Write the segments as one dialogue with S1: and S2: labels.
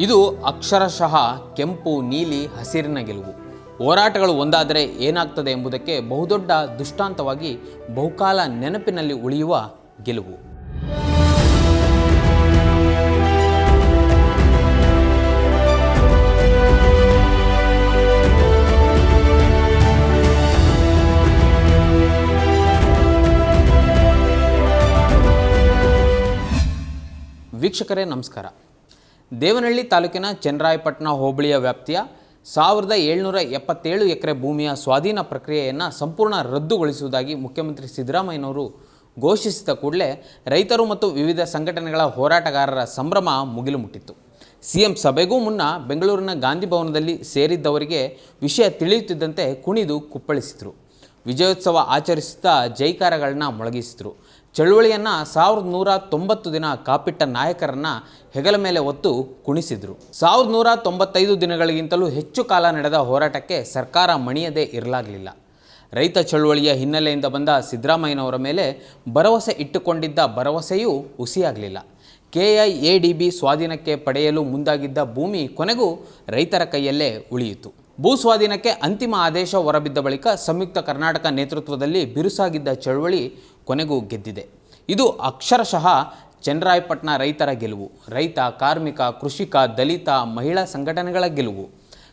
S1: ಇದು ಅಕ್ಷರಶಃ ಕೆಂಪು, ನೀಲಿ, ಹಸಿರಿನ ಗೆಲುವು. ಹೋರಾಟಗಳು ಒಂದಾದರೆ ಏನಾಗ್ತದೆ ಎಂಬುದಕ್ಕೆ ಬಹುದೊಡ್ಡ ದುಷ್ಟಾಂತವಾಗಿ ಬಹುಕಾಲ ನೆನಪಿನಲ್ಲಿ ಉಳಿಯುವ ಗೆಲುವು. ವೀಕ್ಷಕರೇ, ನಮಸ್ಕಾರ. ದೇವನಹಳ್ಳಿ ತಾಲೂಕಿನ ಚನ್ನರಾಯಪಟ್ಟಣ ಹೋಬಳಿಯ ವ್ಯಾಪ್ತಿಯ ಸಾವಿರದ ಏಳ್ನೂರ ಎಪ್ಪತ್ತೇಳು ಎಕರೆ ಭೂಮಿಯ ಸ್ವಾಧೀನ ಪ್ರಕ್ರಿಯೆಯನ್ನು ಸಂಪೂರ್ಣ ರದ್ದುಗೊಳಿಸುವುದಾಗಿ ಮುಖ್ಯಮಂತ್ರಿ ಸಿದ್ದರಾಮಯ್ಯನವರು ಘೋಷಿಸಿದ ಕೂಡಲೇ ರೈತರು ಮತ್ತು ವಿವಿಧ ಸಂಘಟನೆಗಳ ಹೋರಾಟಗಾರರ ಸಂಭ್ರಮ ಮುಗಿಲು ಮುಟ್ಟಿತ್ತು ಸಿಎಂ ಸಭೆಗೂ ಮುನ್ನ ಬೆಂಗಳೂರಿನ ಗಾಂಧಿ ಭವನದಲ್ಲಿ ಸೇರಿದ್ದವರಿಗೆ ವಿಷಯ ತಿಳಿಯುತ್ತಿದ್ದಂತೆ ಕುಣಿದು ಕುಪ್ಪಳಿಸಿದರು. ವಿಜಯೋತ್ಸವ ಆಚರಿಸುತ್ತಾ ಜೈಕಾರಗಳನ್ನ ಮೊಳಗಿಸಿದರು. ಚಳುವಳಿಯನ್ನು ಸಾವಿರದ ನೂರ ತೊಂಬತ್ತು ದಿನ ಕಾಪಿಟ್ಟ ನಾಯಕರನ್ನು ಹೆಗಲ ಮೇಲೆ ಹೊತ್ತು ಕುಣಿಸಿದರು. ಸಾವಿರದ ನೂರ ತೊಂಬತ್ತೈದು ದಿನಗಳಿಗಿಂತಲೂ ಹೆಚ್ಚು ಕಾಲ ನಡೆದ ಹೋರಾಟಕ್ಕೆ ಸರ್ಕಾರ ಮಣಿಯದೇ ಇರಲಾಗಲಿಲ್ಲ. ರೈತ ಚಳುವಳಿಯ ಹಿನ್ನೆಲೆಯಿಂದ ಬಂದ ಸಿದ್ದರಾಮಯ್ಯನವರ ಮೇಲೆ ಭರವಸೆ ಇಟ್ಟುಕೊಂಡಿದ್ದ ಭರವಸೆಯೂ ಹುಸಿಯಾಗಲಿಲ್ಲ. ಬಿ ಸ್ವಾಧೀನಕ್ಕೆ ಪಡೆಯಲು ಮುಂದಾಗಿದ್ದ ಭೂಮಿ ಕೊನೆಗೂ ರೈತರ ಕೈಯಲ್ಲೇ ಉಳಿಯಿತು. ಭೂ ಸ್ವಾಧೀನಕ್ಕೆ ಅಂತಿಮ ಆದೇಶ ಹೊರಬಿದ್ದ ಬಳಿಕ ಸಂಯುಕ್ತ ಕರ್ನಾಟಕ ನೇತೃತ್ವದಲ್ಲಿ ಬಿರುಸಾಗಿದ್ದ ಚಳುವಳಿ ಕೊನೆಗೂ ಗೆದ್ದಿದೆ. ಇದು ಅಕ್ಷರಶಃ ಚನ್ನರಾಯಪಟ್ಟಣ ರೈತರ ಗೆಲುವು. ರೈತ, ಕಾರ್ಮಿಕ, ಕೃಷಿಕ, ದಲಿತ, ಮಹಿಳಾ ಸಂಘಟನೆಗಳ ಗೆಲುವು.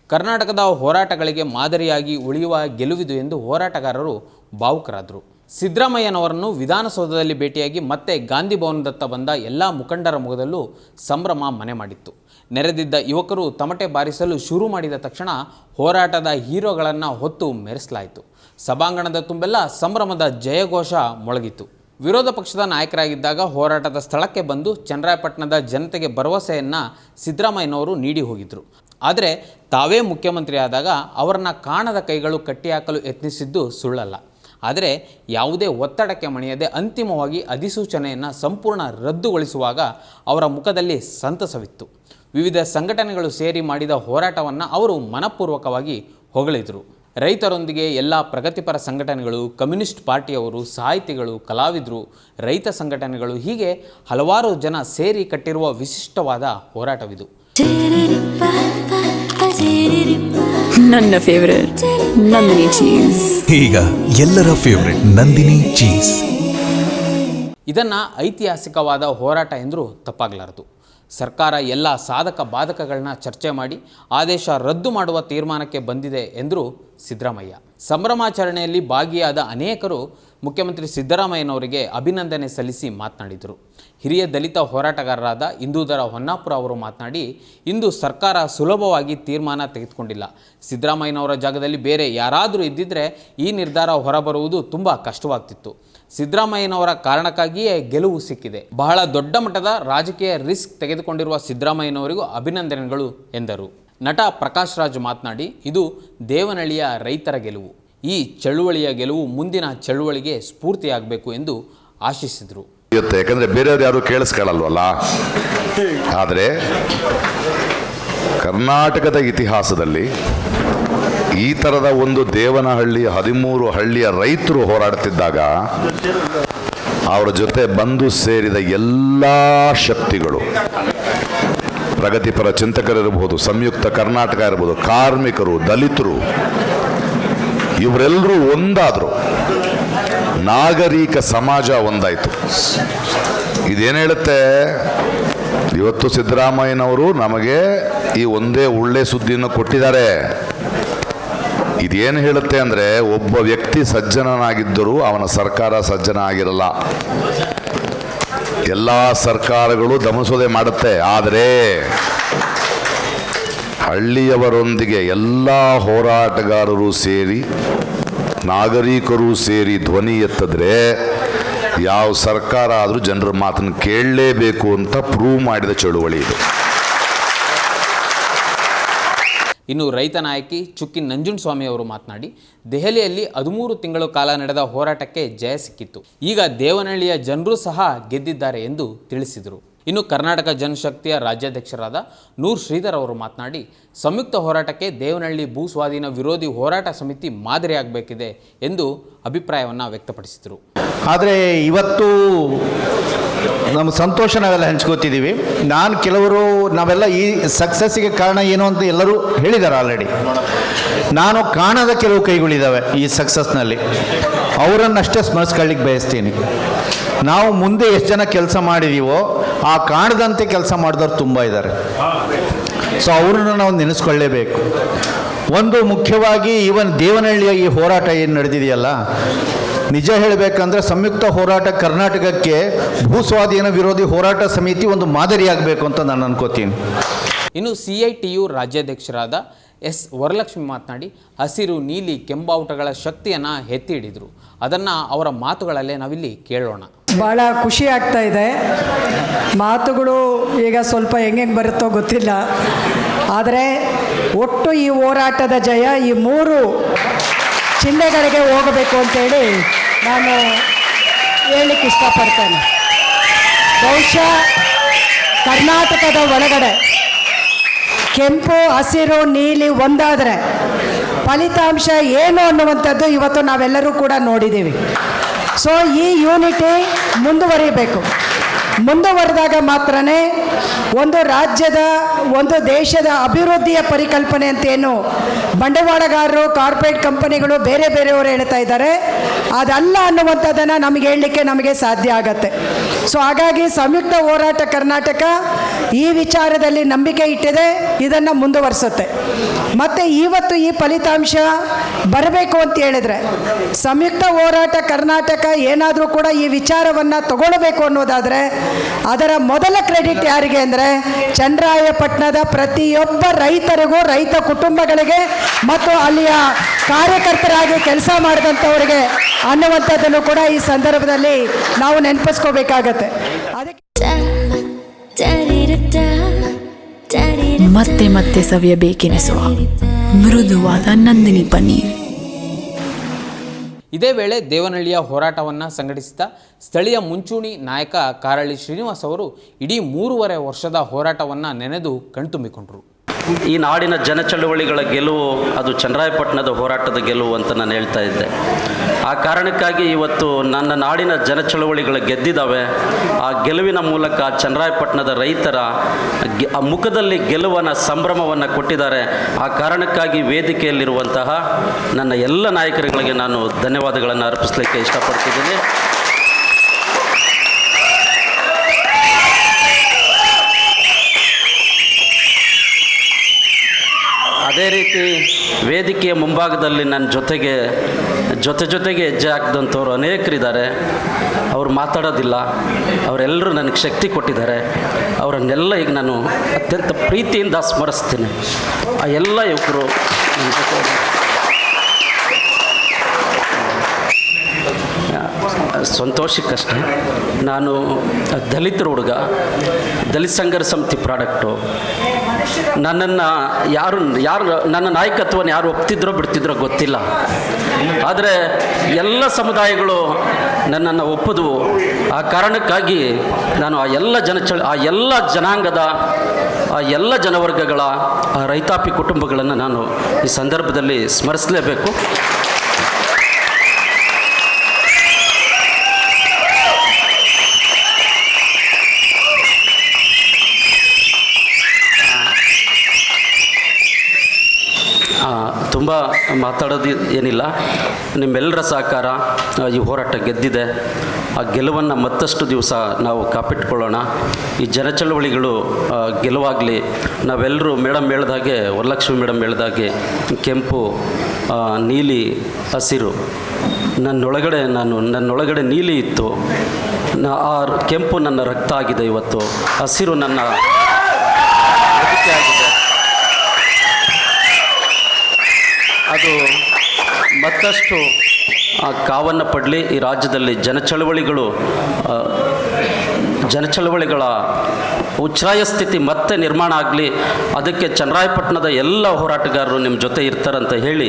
S1: ಕರ್ನಾಟಕದ ಹೋರಾಟಗಳಿಗೆ ಮಾದರಿಯಾಗಿ ಉಳಿಯುವ ಗೆಲುವಿದು ಎಂದು ಹೋರಾಟಗಾರರು ಭಾವುಕರಾದರು. ಸಿದ್ದರಾಮಯ್ಯನವರನ್ನು ವಿಧಾನಸೌಧದಲ್ಲಿ ಭೇಟಿಯಾಗಿ ಮತ್ತೆ ಗಾಂಧಿ ಭವನದತ್ತ ಬಂದ ಎಲ್ಲ ಮುಖಂಡರ ಮುಖದಲ್ಲೂ ಸಂಭ್ರಮ ಮನೆ ಮಾಡಿತ್ತು. ನೆರೆದಿದ್ದ ಯುವಕರು ತಮಟೆ ಬಾರಿಸಲು ಶುರು ಮಾಡಿದ ತಕ್ಷಣ ಹೋರಾಟದ ಹೀರೋಗಳನ್ನು ಹೊತ್ತು ಮೆರೆಸಲಾಯಿತು. ಸಭಾಂಗಣದ ತುಂಬೆಲ್ಲ ಸಂಭ್ರಮದ ಜಯಘೋಷ ಮೊಳಗಿತು ವಿರೋಧ ಪಕ್ಷದ ನಾಯಕರಾಗಿದ್ದಾಗ ಹೋರಾಟದ ಸ್ಥಳಕ್ಕೆ ಬಂದು ಚನ್ನರಾಯಪಟ್ಟಣದ ಜನತೆಗೆ ಭರವಸೆಯನ್ನು ಸಿದ್ದರಾಮಯ್ಯನವರು ನೀಡಿ ಹೋಗಿದ್ದರು ಆದರೆ ತಾವೇ ಮುಖ್ಯಮಂತ್ರಿ ಆದಾಗ ಅವರನ್ನ ಕಾಣದ ಕೈಗಳು ಕಟ್ಟಿಹಾಕಲು ಯತ್ನಿಸಿದ್ದು ಸುಳ್ಳಲ್ಲ. ಆದರೆ ಯಾವುದೇ ಒತ್ತಡಕ್ಕೆ ಮಣಿಯದೆ ಅಂತಿಮವಾಗಿ ಅಧಿಸೂಚನೆಯನ್ನು ಸಂಪೂರ್ಣ ರದ್ದುಗೊಳಿಸುವಾಗ ಅವರ ಮುಖದಲ್ಲಿ ಸಂತಸವಿತ್ತು. ವಿವಿಧ ಸಂಘಟನೆಗಳು ಸೇರಿ ಮಾಡಿದ ಹೋರಾಟವನ್ನು ಅವರು ಮನಪೂರ್ವಕವಾಗಿ ಹೊಗಳಿದರು. ರೈತರೊಂದಿಗೆ ಎಲ್ಲ ಪ್ರಗತಿಪರ ಸಂಘಟನೆಗಳು ಕಮ್ಯುನಿಸ್ಟ್ ಪಾರ್ಟಿಯವರು ಸಾಹಿತಿಗಳು ಕಲಾವಿದರು ರೈತ ಸಂಘಟನೆಗಳು ಹೀಗೆ ಹಲವಾರು ಜನ ಸೇರಿ ಕಟ್ಟಿರುವ ವಿಶಿಷ್ಟವಾದ ಹೋರಾಟವಿದು.
S2: ನನ್ನ ಫೇವರೇಟ್ ನಂದಿನಿ ಚೀಸ್
S3: ಈಗ ಎಲ್ಲರ ಫೇವರೆಟ್ ನಂದಿನಿ ಚೀಸ್
S1: ಇದನ್ನು ಐತಿಹಾಸಿಕವಾದ ಹೋರಾಟ ಎಂದರೂ ತಪ್ಪಾಗಲಾರದು. ಸರ್ಕಾರ ಎಲ್ಲ ಸಾಧಕ ಬಾಧಕಗಳನ್ನ ಚರ್ಚೆ ಮಾಡಿ ಆದೇಶ ರದ್ದು ಮಾಡುವ ತೀರ್ಮಾನಕ್ಕೆ ಬಂದಿದೆ ಎಂದರು ಸಿದ್ದರಾಮಯ್ಯ. ಸಂಭ್ರಮಾಚರಣೆಯಲ್ಲಿ ಭಾಗಿಯಾದ ಅನೇಕರು ಮುಖ್ಯಮಂತ್ರಿ ಸಿದ್ದರಾಮಯ್ಯನವರಿಗೆ ಅಭಿನಂದನೆ ಸಲ್ಲಿಸಿ ಮಾತನಾಡಿದರು. ಹಿರಿಯ ದಲಿತ ಹೋರಾಟಗಾರರಾದ ಇಂದೂಧರ ಹೊನ್ನಾಪುರ ಅವರು ಮಾತನಾಡಿ, ಇಂದು ಸರ್ಕಾರ ಸುಲಭವಾಗಿ ತೀರ್ಮಾನ ತೆಗೆದುಕೊಂಡಿಲ್ಲ. ಸಿದ್ದರಾಮಯ್ಯನವರ ಜಾಗದಲ್ಲಿ ಬೇರೆ ಯಾರಾದರೂ ಇದ್ದಿದ್ದರೆ ಈ ನಿರ್ಧಾರ ಹೊರಬರುವುದು ತುಂಬ ಕಷ್ಟವಾಗ್ತಿತ್ತು. ಸಿದ್ದರಾಮಯ್ಯನವರ ಕಾರಣಕ್ಕಾಗಿಯೇ ಗೆಲುವು ಸಿಕ್ಕಿದೆ. ಬಹಳ ದೊಡ್ಡ ಮಟ್ಟದ ರಾಜಕೀಯ ರಿಸ್ಕ್ ತೆಗೆದುಕೊಂಡಿರುವ ಸಿದ್ದರಾಮಯ್ಯನವರಿಗೂ ಅಭಿನಂದನೆಗಳು ಎಂದರು. ನಟ ಪ್ರಕಾಶ್ ರಾಜ್ ಮಾತನಾಡಿ, ಇದು ದೇವನಹಳ್ಳಿಯ ರೈತರ ಗೆಲುವು. ಈ ಚಳುವಳಿಯ ಗೆಲುವು ಮುಂದಿನ ಚಳುವಳಿಗೆ ಸ್ಫೂರ್ತಿಯಾಗಬೇಕು ಎಂದು ಆಶಿಸಿದರು.
S4: ಇರುತ್ತೆ. ಯಾಕಂದ್ರೆ ಬೇರೆಯವ್ರು ಯಾರು ಕೇಳಿಸ್ಕೊಳ್ಳಲ್ವಲ್ಲ? ಆದರೆ ಕರ್ನಾಟಕದ ಇತಿಹಾಸದಲ್ಲಿ ಈ ಥರದ ಒಂದು ದೇವನಹಳ್ಳಿ, ಹದಿಮೂರು ಹಳ್ಳಿಯ ರೈತರು ಹೋರಾಡ್ತಿದ್ದಾಗ ಅವರ ಜೊತೆ ಬಂದು ಸೇರಿದ ಎಲ್ಲ ಶಕ್ತಿಗಳು ಪ್ರಗತಿಪರ ಚಿಂತಕರಿರಬಹುದು ಸಂಯುಕ್ತ ಕರ್ನಾಟಕ ಇರಬಹುದು ಕಾರ್ಮಿಕರು, ದಲಿತರು ಇವರೆಲ್ಲರೂ ಒಂದಾದರು. ನಾಗರಿಕ ಸಮಾಜ ಒಂದಾಯಿತು. ಇದೇನು ಹೇಳುತ್ತೆ? ಇವತ್ತು ಸಿದ್ದರಾಮಯ್ಯನವರು ನಮಗೆ ಈ ಒಂದೇ ಒಳ್ಳೆ ಸುದ್ದಿಯನ್ನು ಕೊಟ್ಟಿದ್ದಾರೆ. ಇದೇನು ಹೇಳುತ್ತೆ ಅಂದರೆ, ಒಬ್ಬ ವ್ಯಕ್ತಿ ಸಜ್ಜನನಾಗಿದ್ದರೂ ಅವನ ಸರ್ಕಾರ ಸಜ್ಜನ ಆಗಿರಲ್ಲ. ಎಲ್ಲ ಸರ್ಕಾರಗಳು ದಮಸೋದೆ ಮಾಡುತ್ತೆ. ಆದರೆ ಹಳ್ಳಿಯವರೊಂದಿಗೆ ಎಲ್ಲ ಹೋರಾಟಗಾರರು ಸೇರಿ, ನಾಗರಿಕರು ಸೇರಿ ಧ್ವನಿ ಎತ್ತಿದ್ರೆ ಯಾವ ಸರ್ಕಾರ ಆದರೂ ಜನರ ಮಾತನ್ನು ಕೇಳಲೇಬೇಕು ಅಂತ ಪ್ರೂವ್ ಮಾಡಿದ ಚಳುವಳಿ ಇದು.
S1: ಇನ್ನು ರೈತ ನಾಯಕಿ ಚುಕ್ಕಿ ನಂಜುಂಡಸ್ವಾಮಿ ಅವರು ಮಾತನಾಡಿ, ದೆಹಲಿಯಲ್ಲಿ ಹದಿಮೂರು ತಿಂಗಳು ಕಾಲ ನಡೆದ ಹೋರಾಟಕ್ಕೆ ಜಯ ಸಿಕ್ಕಿತ್ತು. ಈಗ ದೇವನಹಳ್ಳಿಯ ಜನರು ಸಹ ಗೆದ್ದಿದ್ದಾರೆ ಎಂದು ತಿಳಿಸಿದರು. ಇನ್ನು ಕರ್ನಾಟಕ ಜನಶಕ್ತಿಯ ರಾಜ್ಯಾಧ್ಯಕ್ಷರಾದ ನೂರ್ ಶ್ರೀಧರ್ ಅವರು ಮಾತನಾಡಿ, ಸಂಯುಕ್ತ ಹೋರಾಟಕ್ಕೆ ದೇವನಹಳ್ಳಿ ಭೂ ಸ್ವಾಧೀನ ವಿರೋಧಿ ಹೋರಾಟ ಸಮಿತಿ ಮಾದರಿಯಾಗಬೇಕಿದೆ ಎಂದು ಅಭಿಪ್ರಾಯವನ್ನು ವ್ಯಕ್ತಪಡಿಸಿದರು.
S5: ಆದರೆ ಇವತ್ತು ನಮ್ಮ ಸಂತೋಷ ನಾವೆಲ್ಲ ಹಂಚ್ಕೋತಿದ್ದೀವಿ ನಾನು ಕೆಲವರು, ನಾವೆಲ್ಲ ಈ ಸಕ್ಸಸ್ಸಿಗೆ ಕಾರಣ ಏನು ಅಂತ ಎಲ್ಲರೂ ಹೇಳಿದ್ದಾರೆ ಆಲ್ರೆಡಿ ನಾನು ಕಾಣದ ಕೆಲವು ಕೈಗಳಿದ್ದಾವೆ ಈ ಸಕ್ಸಸ್ನಲ್ಲಿ ಅವರನ್ನಷ್ಟೇ ಸ್ಮರಿಸ್ಕೊಳ್ಳಿಕ್ಕೆ ಬಯಸ್ತೀನಿ. ನಾವು ಮುಂದೆ ಎಷ್ಟು ಜನ ಕೆಲಸ ಮಾಡಿದೀವೋ ಆ ಕಾಣದಂತೆ ಕೆಲಸ ಮಾಡಿದವ್ರು ತುಂಬ ಇದ್ದಾರೆ ಸೊ ಅವ್ರನ್ನ ನಾವು ನೆನೆಸ್ಕೊಳ್ಳೇಬೇಕು. ಒಂದು ಮುಖ್ಯವಾಗಿ ಇವನ್ ದೇವನಹಳ್ಳಿಯ ಈ ಹೋರಾಟ ಏನು ನಡೆದಿದೆಯಲ್ಲ, ನಿಜ ಹೇಳಬೇಕಂದ್ರೆ ಸಂಯುಕ್ತ ಹೋರಾಟ ಕರ್ನಾಟಕಕ್ಕೆ ಭೂಸ್ವಾಧೀನ ವಿರೋಧಿ ಹೋರಾಟ ಸಮಿತಿ ಒಂದು ಮಾದರಿಯಾಗಬೇಕು ಅಂತ ನಾನು ಅನ್ಕೋತೀನಿ.
S1: ಇನ್ನು ಸಿ ಐ ಟಿ ಯು ರಾಜ್ಯಾಧ್ಯಕ್ಷರಾದ ಎಸ್ ವರಲಕ್ಷ್ಮಿ ಮಾತನಾಡಿ, ಹಸಿರು, ನೀಲಿ ಕೆಂಬಾವುಟಗಳ ಶಕ್ತಿಯನ್ನು ಎತ್ತಿ ಹಿಡಿದರು. ಅದನ್ನು ಅವರ ಮಾತುಗಳಲ್ಲೇ ನಾವಿಲ್ಲಿ ಕೇಳೋಣ.
S6: ಭಾಳ ಖುಷಿ ಆಗ್ತಾ ಇದೆ. ಮಾತುಗಳು ಈಗ ಸ್ವಲ್ಪ ಹೆಂಗೆ ಬರುತ್ತೋ ಗೊತ್ತಿಲ್ಲ. ಆದರೆ ಒಟ್ಟು ಈ ಹೋರಾಟದ ಜಯ ಈ ಮೂರು ಚಿಹ್ನೆಗಳಿಗೆ ಹೋಗಬೇಕು ಅಂತೇಳಿ ನಾನು ಹೇಳಲಿಕ್ಕೆ ಇಷ್ಟಪಡ್ತೇನೆ. ಬಹುಶಃ ಕರ್ನಾಟಕದ ಒಳಗಡೆ ಕೆಂಪು, ಹಸಿರು, ನೀಲಿ ಒಂದಾದರೆ ಫಲಿತಾಂಶ ಏನು ಅನ್ನುವಂಥದ್ದು ಇವತ್ತು ನಾವೆಲ್ಲರೂ ಕೂಡ ನೋಡಿದ್ದೀವಿ. ಸೊ ಈ ಯೂನಿಟಿ ಮುಂದುವರಿಬೇಕು. ಮುಂದುವರೆದಾಗ ಮಾತ್ರನೇ ಒಂದು ರಾಜ್ಯದ, ಒಂದು ದೇಶದ ಅಭಿವೃದ್ಧಿಯ ಪರಿಕಲ್ಪನೆ ಅಂತೇನು ಬಂಡವಾಳಗಾರರು, ಕಾರ್ಪೊರೇಟ್ ಕಂಪನಿಗಳು ಬೇರೆ ಬೇರೆಯವರು ಹೇಳ್ತಾ ಇದ್ದಾರೆ. ಅದಲ್ಲ ಅನ್ನುವಂಥದ್ದನ್ನು ನಮಗೆ ಹೇಳಲಿಕ್ಕೆ ನಮಗೆ ಸಾಧ್ಯ ಆಗತ್ತೆ. ಸೊ ಹಾಗಾಗಿ ಸಂಯುಕ್ತ ಹೋರಾಟ ಕರ್ನಾಟಕ ಈ ವಿಚಾರದಲ್ಲಿ ನಂಬಿಕೆ ಇಟ್ಟಿದೆ, ಇದನ್ನು ಮುಂದುವರಿಸುತ್ತೆ. ಮತ್ತು ಇವತ್ತು ಈ ಫಲಿತಾಂಶ ಬರಬೇಕು ಅಂತ ಹೇಳಿದ್ರೆ, ಸಂಯುಕ್ತ ಹೋರಾಟ ಕರ್ನಾಟಕ ಏನಾದರೂ ಕೂಡ ಈ ವಿಚಾರವನ್ನು ತಗೊಳ್ಬೇಕು ಅನ್ನೋದಾದರೆ, ಅದರ ಮೊದಲ ಕ್ರೆಡಿಟ್ ಯಾರಿಗೆ ಅಂದರೆ ಚಂದ್ರಾಯಪಟ್ಟಣದ ಪ್ರತಿಯೊಬ್ಬ ರೈತರಿಗೂ, ರೈತ ಕುಟುಂಬಗಳಿಗೆ ಮತ್ತು ಅಲ್ಲಿಯ ಕಾರ್ಯಕರ್ತರಾಗಿ ಕೆಲಸ ಮಾಡಿದಂಥವರಿಗೆ ಅನ್ನುವಂಥದ್ದನ್ನು ಕೂಡ ಈ ಸಂದರ್ಭದಲ್ಲಿ ನಾವು ನೆನಪಿಸ್ಕೋಬೇಕಾಗತ್ತೆ. ಅದಕ್ಕೆ
S2: ಮತ್ತೆ ಮತ್ತೆ ಸವಿಯಬೇಕೆನಿಸುವ ಮೃದುವಾದ ನಂದಿನಿ ಪನ್ನೀರ್.
S1: ಇದೇ ವೇಳೆ ದೇವನಹಳ್ಳಿಯ ಹೋರಾಟವನ್ನು ಸಂಘಟಿಸಿದ ಸ್ಥಳೀಯ ಮುಂಚೂಣಿ ನಾಯಕ ಕಾರಳ್ಳಿ ಶ್ರೀನಿವಾಸ್ ಅವರು ಇಡೀ ಮೂರುವರೆ ವರ್ಷದ ಹೋರಾಟವನ್ನು ನೆನೆದು ಕಣ್ತುಂಬಿಕೊಂಡರು.
S7: ಈ ನಾಡಿನ ಜನ ಚಳುವಳಿಗಳ ಗೆಲುವು ಅದು ಚನ್ನರಾಯಪಟ್ಟಣದ ಹೋರಾಟದ ಗೆಲುವು ಅಂತ ನಾನು ಹೇಳ್ತಾ ಇದ್ದೆ. ಆ ಕಾರಣಕ್ಕಾಗಿ ಇವತ್ತು ನನ್ನ ನಾಡಿನ ಜನ ಚಳವಳಿಗಳು ಗೆದ್ದಿದ್ದಾವೆ ಆ ಗೆಲುವಿನ ಮೂಲಕ ಚನ್ನರಾಯಪಟ್ಟಣದ ರೈತರ ಆ ಮುಖದಲ್ಲಿ ಗೆಲುವನ ಸಂಭ್ರಮವನ್ನು ಕೊಟ್ಟಿದ್ದಾರೆ. ಆ ಕಾರಣಕ್ಕಾಗಿ ವೇದಿಕೆಯಲ್ಲಿರುವಂತಹ ನನ್ನ ಎಲ್ಲ ನಾಯಕರುಗಳಿಗೆ ನಾನು ಧನ್ಯವಾದಗಳನ್ನು ಅರ್ಪಿಸಲಿಕ್ಕೆ ಇಷ್ಟಪಡ್ತಿದ್ದೀನಿ. ಅದೇ ರೀತಿ ವೇದಿಕೆಯ ಮುಂಭಾಗದಲ್ಲಿ ನನ್ನ ಜೊತೆಗೆ, ಜೊತೆ ಜೊತೆಗೆ ಹೆಜ್ಜೆ ಹಾಕಿದಂಥವ್ರು ಅನೇಕರಿದ್ದಾರೆ. ಅವ್ರು ಮಾತಾಡೋದಿಲ್ಲ. ಅವರೆಲ್ಲರೂ ನನಗೆ ಶಕ್ತಿ ಕೊಟ್ಟಿದ್ದಾರೆ. ಅವರನ್ನೆಲ್ಲ ಈಗ ನಾನು ಅತ್ಯಂತ ಪ್ರೀತಿಯಿಂದ ಸ್ಮರಿಸ್ತೀನಿ. ಆ ಎಲ್ಲ ಯುವಕರು ನನ್ನ ಸಂತೋಷಕ್ಕಷ್ಟೇ. ನಾನು ದಲಿತರ ಹುಡುಗ, ದಲಿತ ಸಂಘರ್ ಸಮಿತಿ ಪ್ರಾಡಕ್ಟು. ನನ್ನನ್ನು ಯಾರು ಯಾರು, ನನ್ನ ನಾಯಕತ್ವನ ಯಾರು ಒಪ್ತಿದ್ರೋ ಬಿಡ್ತಿದ್ರೋ ಗೊತ್ತಿಲ್ಲ. ಆದರೆ ಎಲ್ಲ ಸಮುದಾಯಗಳು ನನ್ನನ್ನು ಒಪ್ಪದು ಆ ಕಾರಣಕ್ಕಾಗಿ ನಾನು ಆ ಎಲ್ಲ ಜನ ಆ ಎಲ್ಲ ಜನಾಂಗದ, ಆ ಎಲ್ಲ ಜನವರ್ಗಗಳ, ಆ ರೈತಾಪಿ ಕುಟುಂಬಗಳನ್ನು ನಾನು ಈ ಸಂದರ್ಭದಲ್ಲಿ ಸ್ಮರಿಸಲೇಬೇಕು ತುಂಬ ಮಾತಾಡೋದು ಏನಿಲ್ಲ. ನಿಮ್ಮೆಲ್ಲರ ಸಹಕಾರ ಈ ಹೋರಾಟ ಗೆದ್ದಿದೆ. ಆ ಗೆಲುವನ್ನು ಮತ್ತಷ್ಟು ದಿವಸ ನಾವು ಕಾಪಿಟ್ಕೊಳ್ಳೋಣ. ಈ ಜನ ಚಳವಳಿಗಳು ಆ, ಗೆಲುವಾಗಲಿ. ನಾವೆಲ್ಲರೂ ಮೇಡಮ್ ಹೇಳ್ದಾಗೆ ವರಲಕ್ಷ್ಮಿ ಮೇಡಮ್ ಹೇಳ್ದಾಗೆ ಕೆಂಪು ನೀಲಿ ಹಸಿರು. ನನ್ನೊಳಗಡೆ ನಾನು ನನ್ನೊಳಗಡೆ ನೀಲಿ ಇತ್ತು. ಆ ಕೆಂಪು ನನ್ನ ರಕ್ತ ಆಗಿದೆ ಇವತ್ತು. ಹಸಿರು ನನ್ನ ಬದುಕೆ ಆಗಿದೆ ಅದು ಮತ್ತಷ್ಟು ಆ, ಕಾವನ್ನು ಪಡಲಿ ಈ ರಾಜ್ಯದಲ್ಲಿ ಜನಚಳವಳಿಗಳು ಜನ ಚಳವಳಿಗಳ ಉಚ್ಛ್ರಾಯ ಸ್ಥಿತಿ ಮತ್ತೆ ನಿರ್ಮಾಣ ಆಗಲಿ ಅದಕ್ಕೆ ಚನ್ನರಾಯಪಟ್ಟಣದ ಎಲ್ಲ ಹೋರಾಟಗಾರರು ನಿಮ್ಮ ಜೊತೆ ಇರ್ತಾರಂತ ಹೇಳಿ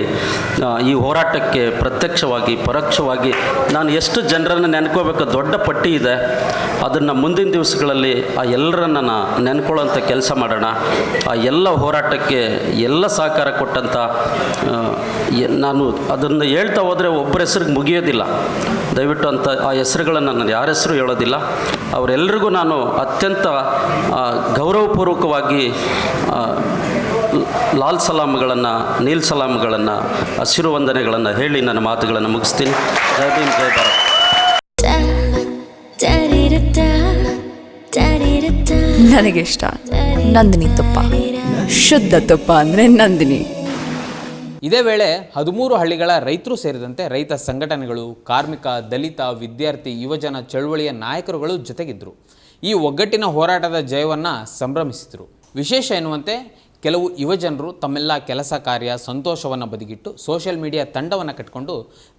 S7: ಈ ಹೋರಾಟಕ್ಕೆ ಪ್ರತ್ಯಕ್ಷವಾಗಿ ಪರೋಕ್ಷವಾಗಿ ನಾನು ಎಷ್ಟು ಜನರನ್ನು ನೆನ್ಕೋಬೇಕು ದೊಡ್ಡ ಪಟ್ಟಿ ಇದೆ. ಅದನ್ನು ಮುಂದಿನ ದಿವಸಗಳಲ್ಲಿ ಆ ಎಲ್ಲರನ್ನ ನೆನ್ಕೊಳ್ಳೋಂಥ ಕೆಲಸ ಮಾಡೋಣ. ಆ ಎಲ್ಲ ಹೋರಾಟಕ್ಕೆ ಎಲ್ಲ ಸಹಕಾರ ಕೊಟ್ಟಂಥ ನಾನು ಅದನ್ನು ಹೇಳ್ತಾ ಹೋದರೆ ಒಬ್ಬರ ಹೆಸರು ಹೆಸರಿಗೆ ಮುಗಿಯೋದಿಲ್ಲ. ದಯವಿಟ್ಟು ಅಂತ ಆ ಹೆಸರುಗಳನ್ನು ನಾನು ಯಾರ ಹೆಸರು ಹೇಳೋದಿಲ್ಲ. ಅವರೆಲ್ಲರಿಗೂ ನಾನು ಅತ್ಯಂತ ಗೌರವಪೂರ್ವಕವಾಗಿ ಲಾಲ್ ಸಲಾಮ್ಗಳನ್ನು, ನೀಲ್ ಸಲಾಮ್ಗಳನ್ನು, ಹಸಿರು ವಂದನೆಗಳನ್ನು ಹೇಳಿ ನನ್ನ ಮಾತುಗಳನ್ನು ಮುಗಿಸ್ತೀನಿ. ಜೈ ಭೀಮ್, ಜೈ ಭಾರತ್.
S2: ನನಗಿಷ್ಟ ನಂದಿನಿ ತುಪ್ಪ. ಶುದ್ಧ ತುಪ್ಪ ಅಂದರೆ ನಂದಿನಿ.
S1: ಇದೇ ವೇಳೆ ಹದಿಮೂರು ಹಳ್ಳಿಗಳ ರೈತರು ಸೇರಿದಂತೆ ರೈತ ಸಂಘಟನೆಗಳು, ಕಾರ್ಮಿಕ, ದಲಿತ, ವಿದ್ಯಾರ್ಥಿ, ಯುವಜನ, ಚಳುವಳಿಯ ನಾಯಕರುಗಳು ಜೊತೆಗಿದ್ದರು ಈ ಒಗ್ಗಟ್ಟಿನ ಹೋರಾಟದ ಜಯವನ್ನು ಸಂಭ್ರಮಿಸಿದರು. ವಿಶೇಷ ಎನ್ನುವಂತೆ ಕೆಲವು ಯುವಜನರು ತಮ್ಮೆಲ್ಲ ಕೆಲಸ ಕಾರ್ಯ, ಸಂತೋಷವನ್ನು ಬದಿಗಿಟ್ಟು ಸೋಷಿಯಲ್ ಮೀಡಿಯಾ ತಂಡವನ್ನು ಕಟ್ಟಿಕೊಂಡು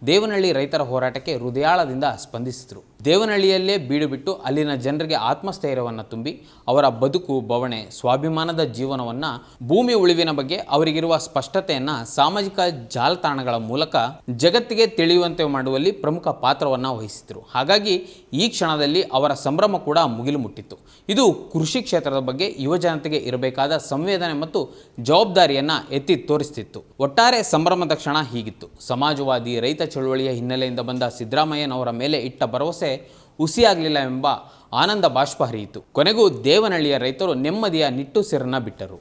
S1: ದೇವನಹಳ್ಳಿ ರೈತರ ಹೋರಾಟಕ್ಕೆ ಹೃದಯಾಳದಿಂದ ಸ್ಪಂದಿಸಿದರು. ದೇವನಹಳ್ಳಿಯಲ್ಲೇ ಬೀಡು ಬಿಟ್ಟು ಅಲ್ಲಿನ ಜನರಿಗೆ ಆತ್ಮಸ್ಥೈರ್ಯವನ್ನು ತುಂಬಿ ಅವರ ಬದುಕು, ಬವಣೆ, ಸ್ವಾಭಿಮಾನದ ಜೀವನವನ್ನು ಭೂಮಿ ಉಳಿವಿನ ಬಗ್ಗೆ ಅವರಿಗಿರುವ ಸ್ಪಷ್ಟತೆಯನ್ನು ಸಾಮಾಜಿಕ ಜಾಲತಾಣಗಳ ಮೂಲಕ ಜಗತ್ತಿಗೆ ತಿಳಿಯುವಂತೆ ಮಾಡುವಲ್ಲಿ ಪ್ರಮುಖ ಪಾತ್ರವನ್ನು ವಹಿಸಿದರು. ಹಾಗಾಗಿ ಈ ಕ್ಷಣದಲ್ಲಿ ಅವರ ಸಂಭ್ರಮ ಕೂಡ ಮುಗಿಲು ಮುಟ್ಟಿತ್ತು. ಇದು ಕೃಷಿ ಕ್ಷೇತ್ರದ ಬಗ್ಗೆ ಯುವಜನತೆಗೆ ಇರಬೇಕಾದ ಸಂವೇದನೆ ಮತ್ತು ಜವಾಬ್ದಾರಿಯನ್ನು ಎತ್ತಿ ತೋರಿಸ್ತಿತ್ತು. ಒಟ್ಟಾರೆ ಸಂಭ್ರಮದ ಕ್ಷಣ ಹೀಗಿತ್ತು. ಸಮಾಜವಾದಿ, ರೈತ ಚಳುವಳಿಯ ಹಿನ್ನೆಲೆಯಿಂದ ಬಂದ ಸಿದ್ದರಾಮಯ್ಯನವರ ಮೇಲೆ ಇಟ್ಟ ಭರವಸೆ ಹುಸಿಯಾಗಲಿಲ್ಲ ಎಂಬ ಆನಂದ ಬಾಷ್ಪ ಹರಿಯಿತು. ಕೊನೆಗೂ ದೇವನಹಳ್ಳಿಯ ರೈತರು ನೆಮ್ಮದಿಯ ನಿಟ್ಟುಸಿರನ್ನ ಬಿಟ್ಟರು.